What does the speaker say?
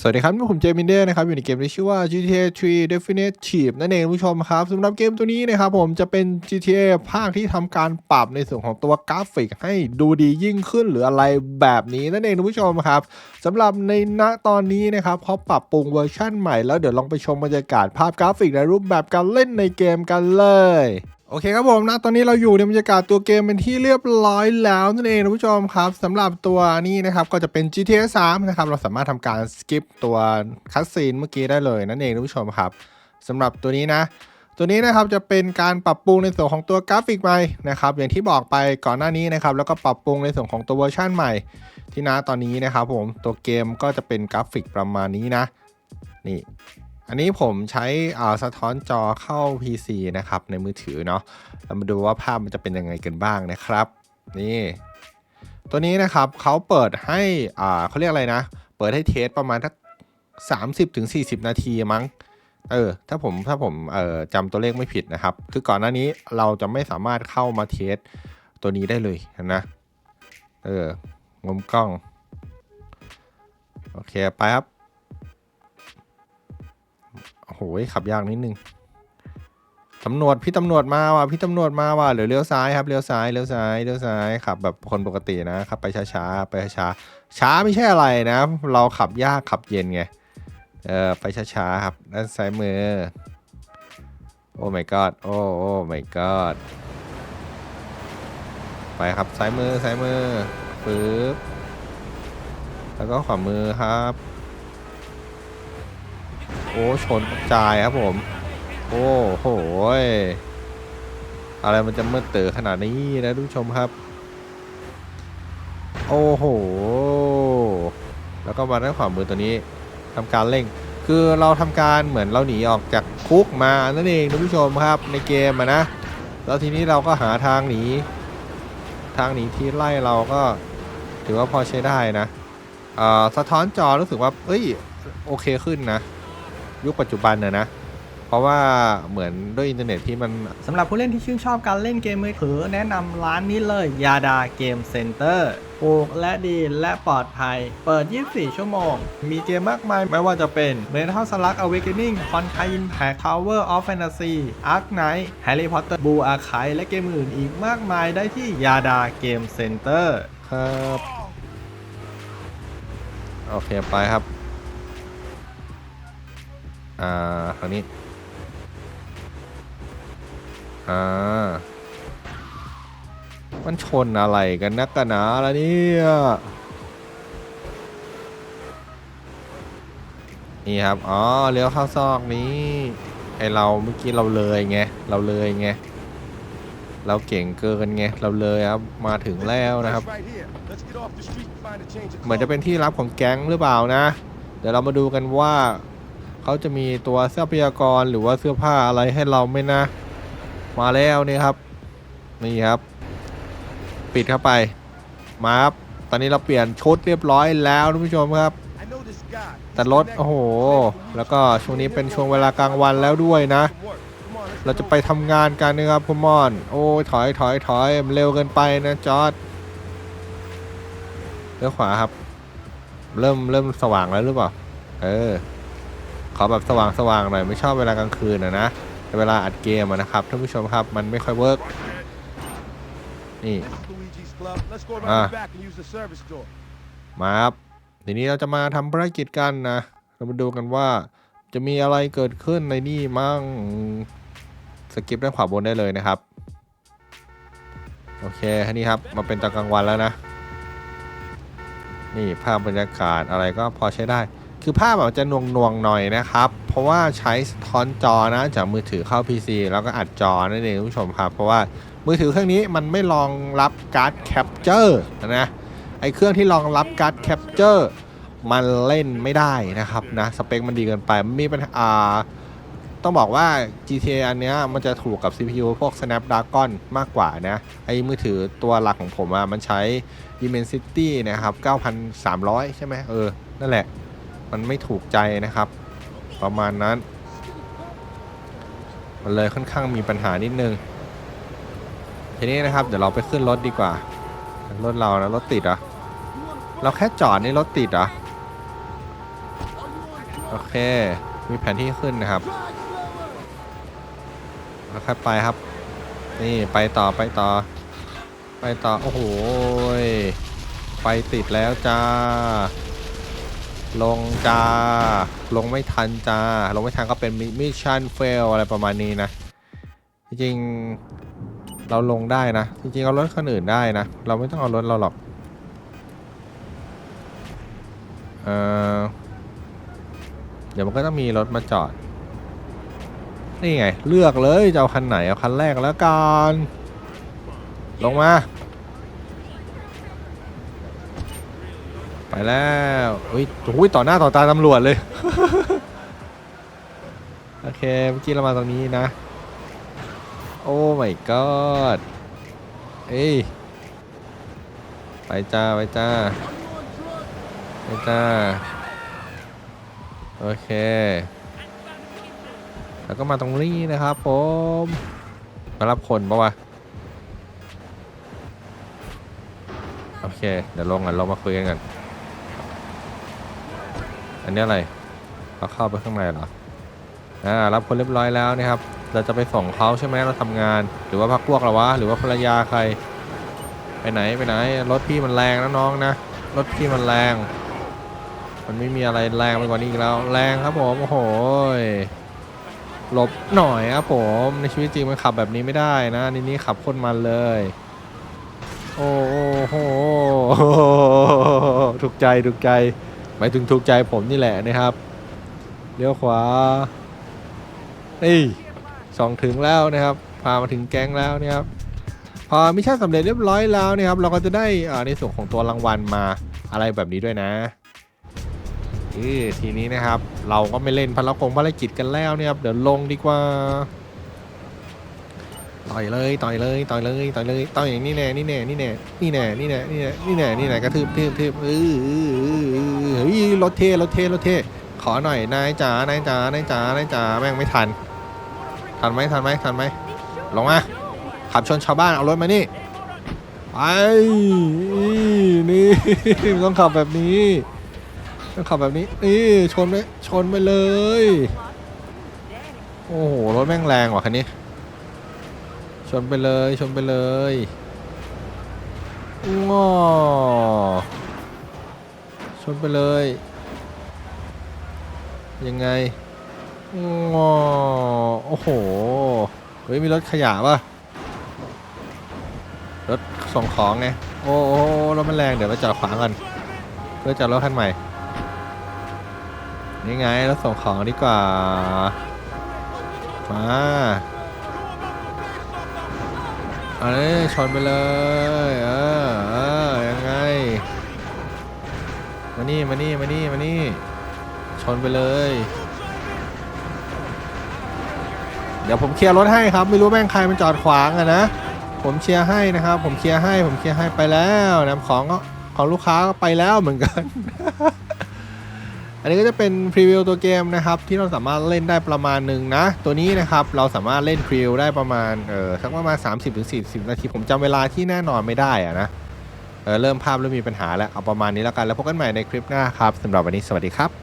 สวัสดีครับผมเจมินเดอร์นะครับอยู่ในเกมที่ชื่อว่า GTA 3 Definitive นั่นเองผู้ชมครับสำหรับเกมตัวนี้นะครับผมจะเป็น GTA ภาคที่ทำการปรับในส่วนของตัวกราฟิกให้ดูดียิ่งขึ้นหรืออะไรแบบนี้นั่นเองผู้ชมครับสำหรับในณตอนนี้นะครับเขาปรับปรุงเวอร์ชั่นใหม่แล้วเดี๋ยวลองไปชมบรรยากาศภาพกราฟิกในรูปแบบการเล่นในเกมกันเลย โอเคครับผมนะตอนนี้เราอยู่ในบรรยากาศตัวเกมเป็นที่เรียบร้อยแล้วนั่นเองนะผู้ชมครับสำหรับตัวนี้นะครับก็จะเป็น GTA 3นะครับเราสามารถทำการสกิปตัวคัสซีนเมื่อกี้ได้เลยนั่นเองนะผู้ชมครับสำหรับตัวนี้นะ ตัวนี้นะครับจะเป็นการปรับปรุงในส่วนของตัวกราฟิกใหม่นะครับอย่างที่บอกไปก่อนหน้านี้นะครับแล้วก็ปรับปรุงในส่วนของตัวเวอร์ชันใหม่ ที่นะตอนนี้นะครับผมตัวเกมก็จะเป็นกราฟิกประมาณนี้นะนี่ อันนี้ผมใช้อ่าสะท้อนจอเข้า PC นะครับ ในมือถือเนาะเรามาดูว่าภาพมันจะเป็นยังไงกันบ้างนะครับ นี่ ตัวนี้นะครับเขาเปิดให้อ่าเขาเรียกอะไรนะ เปิดให้เทสประมาณทักสามสิบถึงสี่สิบนาทีมั้งเออถ้าผมถ้าผมเอ่อจำตัวเลขไม่ผิดนะครับ คือก่อนหน้านี้เราจะไม่สามารถเข้ามาเทสตัวนี้ได้เลยนะเอองมกล้อง โอเค ไปครับ โอ้โหขับยากนิดนึงตำรวจพี่ตำรวจมาว่ะพี่ตำรวจมาว่ะเดี๋ยวเลี้ยวซ้ายครับเลี้ยวซ้ายเลี้ยวซ้ายเลี้ยวซ้ายขับแบบคนปกตินะขับไปช้าๆไปช้าๆช้าไม่ใช่อะไรนะ เราขับยากขับเย็นไงเออไปช้าๆครับด้านซ้ายมือโอ้ my god โอ้โอ้ my god ไปครับซ้ายมือซ้ายมือปึ๊บแล้วก็ขวามือครับ อ้ชนกระจายครับผม โอ้โหอะไรมันจะมืดเตือขนาดนี้นะทุกชมครับ โอ้โห แล้วก็มาด้านขวามือตัวนี้ทำการเร่ง คือเราทำการเหมือนเราหนีออกจากคุกมานั่นเองทุกผู้ชมครับในเกมนะ แล้วทีนี้เราก็หาทางหนี ทางหนีที่ไล่เราก็ถือว่าพอใช้ได้นะเออสะท้อนจอรู้สึกว่า เอ้ย โอเคขึ้นนะ ยุคปัจจุบันนะนะ เพราะว่าเหมือนด้วยอินเทอร์เน็ตที่มันสำหรับผู้เล่นที่ชื่นชอบการเล่นเกมมือถือแนะนำร้านนี้เลยยาดาเกมเซ็นเตอร์ถูกและดีและปลอดภัย เปิด 24 ชั่วโมง มีเกมมากมาย ไม่ว่าจะเป็น Metal Slug Awakening Honkai Impact Tower of Fantasy Ark Knight Harry Potter Blue Archive และเกมอื่นอีกมากมายได้ที่ยาดาเกมเซ็นเตอร์ครับ โอเค ไปครับ อ่าคราวนี้ อ่า มันชนอะไรกันนักกันหนาแล้วเนี่ย นี่ครับ อ๋อ เลี้ยวเข้าซอกนี้ ไอเราเมื่อกี้เราเลยไง เราเลยไง เราเก่งเกินไง เราเลยครับ มาถึงแล้วนะครับ เหมือนจะเป็นที่รับของแก๊งหรือเปล่านะ เดี๋ยวเรามาดูกันว่า เขาจะมีตัวทรัพยากรหรือว่าเสื้อผ้าอะไรให้เราไหมนะ มาแล้วนี่ครับ นี่ครับ ปิดเข้าไป มาครับ ตอนนี้เราเปลี่ยนชุดเรียบร้อยแล้วท่านผู้ชมครับ แต่รถโอ้โห แล้วก็ช่วงนี้เป็นช่วงเวลากลางวันแล้วด้วยนะ เราจะไปทำงานกันนะครับพมอน โอ้ยถอยถอยถอยมันเร็วเกินไปนะจอร์ดเลี้ยวขวาครับ เริ่มเริ่มสว่างแล้วหรือเปล่า เออ ขอแบบสว่างสว่างหน่อยไม่ชอบเวลากลางคืนอะนะแต่เวลาอัดเกมอะนะครับท่านผู้ชมครับมันไม่ค่อยเวิร์กนี่ Ah. มาครับทีนี้เราจะมาทำภารกิจกันนะ เรามาดูกันว่าจะมีอะไรเกิดขึ้นในนี่มั่งสกิปด้านขวาบนได้เลยนะครับ โอเคอันนี้ครับมาเป็นตอนกลางวันแล้วนะ นี่ภาพบรรยากาศอะไรก็พอใช้ได้ คือภาพอาจจะนวงนวงๆหน่อยนะครับ เพราะว่าใช้สะท้อนจอนะจากมือถือเข้า PC แล้วก็อัดจอนั่นเองคุณผู้ชมครับเพราะว่ามือถือเครื่องนี้มันไม่รองรับการ์ดแคปเจอร์นะไอเครื่องที่รองรับการ์ดแคปเจอร์มันเล่นไม่ได้นะครับนะสเปคมันดีเกินไปมันมีปัญหาต้องบอกว่า GTA อันเนี้ยมันจะถูกกับ CPU พวก Snapdragon มากกว่านะ ไอมือถือตัวหลักของผมอะมันใช้ Dimensity นะครับ 9,300 ใช่ไหมเออ นั่นแหละ มันไม่ถูกใจนะครับ ประมาณนั้น มันเลยค่อนข้างมีปัญหานิดนึง ทีนี้นะครับเดี๋ยวเราไปขึ้นรถดีกว่า รถเรานะรถติดเหรอะเราแค่จอดนี่รถติดเหรอะโอเค มีแผนที่ขึ้นนะครับค่อยๆไปครับ นี่ไปต่อไปต่อ ไปต่อ โอ้โหไฟติดแล้วจ้า ลงจ้า ลงไม่ทันจ้า ลงไม่ทันก็เป็นมิชชั่นเฟลอะไรประมาณนี้นะ จริงๆเราลงได้นะ จริงๆเอารถคนอื่นได้นะ เราไม่ต้องเอารถเราหรอก เออเดี๋ยวมันก็ต้องมีรถมาจอด นี่ไง เลือกเลยจะเอาคันไหน เอาคันแรกแล้วกัน ลงมา แล้วอุ้ยอุ้ยต่อหน้าต่อตาตำรวจเลย โอเค เมื่อกี้เรามาตรงนี้นะ โอ้ my god เอ้ย ไปจ้า ไปจ้า ไปจ้า โอเค แล้วก็มาตรงนี้นะครับผม มารับคนปะวะโอเค เดี๋ยวลงกันเรามาคุยกันกัน อันนี้อะไรเราเข้าไปข้างในเหรออ่ารับคนเรียบร้อยแล้วนะครับ เราจะไปส่งเขาใช่ไหมเราทำงาน หรือว่าพักพวกเราวะหรือว่าภรรยาใคร ไปไหนไปไหนรถพี่มันแรงนะน้องนะรถพี่มันแรง มันไม่มีอะไรแรงไปกว่านี้อีกแล้ว แรงครับผมโอ้โหหลบหน่อยครับผมในชีวิตจริงมันขับแบบนี้ไม่ได้นะนี่นี่ขับคนมันเลย โอ้โหถูกใจถูกใจ หมายถึงถูกใจผมนี่แหละนะครับเลี้ยวขวานี่สองถึงแล้วนะครับ พามาถึงแก๊งแล้วนะครับพอมิชชั่นสำเร็จเรียบร้อยแล้วนะครับ เราก็จะได้อ่าในส่วนของตัวรางวัลมาอะไรแบบนี้ด้วยนะทีนี้นะครับ เราก็ไม่เล่นพลังงภารกิจกันแล้วเนี่ยครับ เดี๋ยวลงดีกว่า ต่อยเลยต่อยเลยต่อยเลยต่อยเลยต่อยอย่างนี้แน่นี่แน่นี่แน่นี่แน่นี่แน่นี่แน่นี่แน่นี่แน่กระทืบทืบทืบเออเออเออเออเฮ้ยรถเทรถเทรถเทขอหน่อยนายจ๋านายจ๋านายจ๋านายจ๋าแม่งไม่ทัน ทันไหมทันไหมทันไหมลงมาขับชนชาวบ้านเอารถมานี่ไปนี่ต้องขับแบบนี้ต้องขับแบบนี้นี่ชนไปชนไปเลย โอ้โหรถแม่งแรงว่ะคันนี้ ชนไปเลยชนไปเลยง้อชนไปเลย ยังไงง้อโอ้โหเฮ้ยมีรถขยะป่ะรถส่งของไงโอ้โอ้รถมันแรงเดี๋ยวไปจอดขวางกันเพื่อจอดรถคันใหม่นี่ไงรถส่งของดีกว่ามา เอ้ยชนไปเลยเออเออยังไงมานี่มานี่มานี่มานี่ชนไปเลย เดี๋ยวผมเคลียร์รถให้ครับ ไม่รู้แม่งใครมันจอดขวางอะนะผมเคลียร์ให้นะครับ ผมเคลียร์ให้ ผมเคลียร์ให้ไปแล้วนะของของลูกค้าก็ไปแล้วเหมือนกัน อันนี้ก็จะเป็นพรีวิวตัวเกมนะครับที่เราสามารถเล่นได้ประมาณหนึ่งนะ ตัวนี้นะครับเราสามารถเล่นพรีวิวได้ประมาณเออสักประมาณ 30-40 นาที ผมจำเวลาที่แน่นอนไม่ได้อะนะเออเริ่มภาพเริ่มมีปัญหาแล้ว เอาประมาณนี้แล้วกันแล้วพบกันใหม่ในคลิปหน้าครับสำหรับวันนี้สวัสดีครับ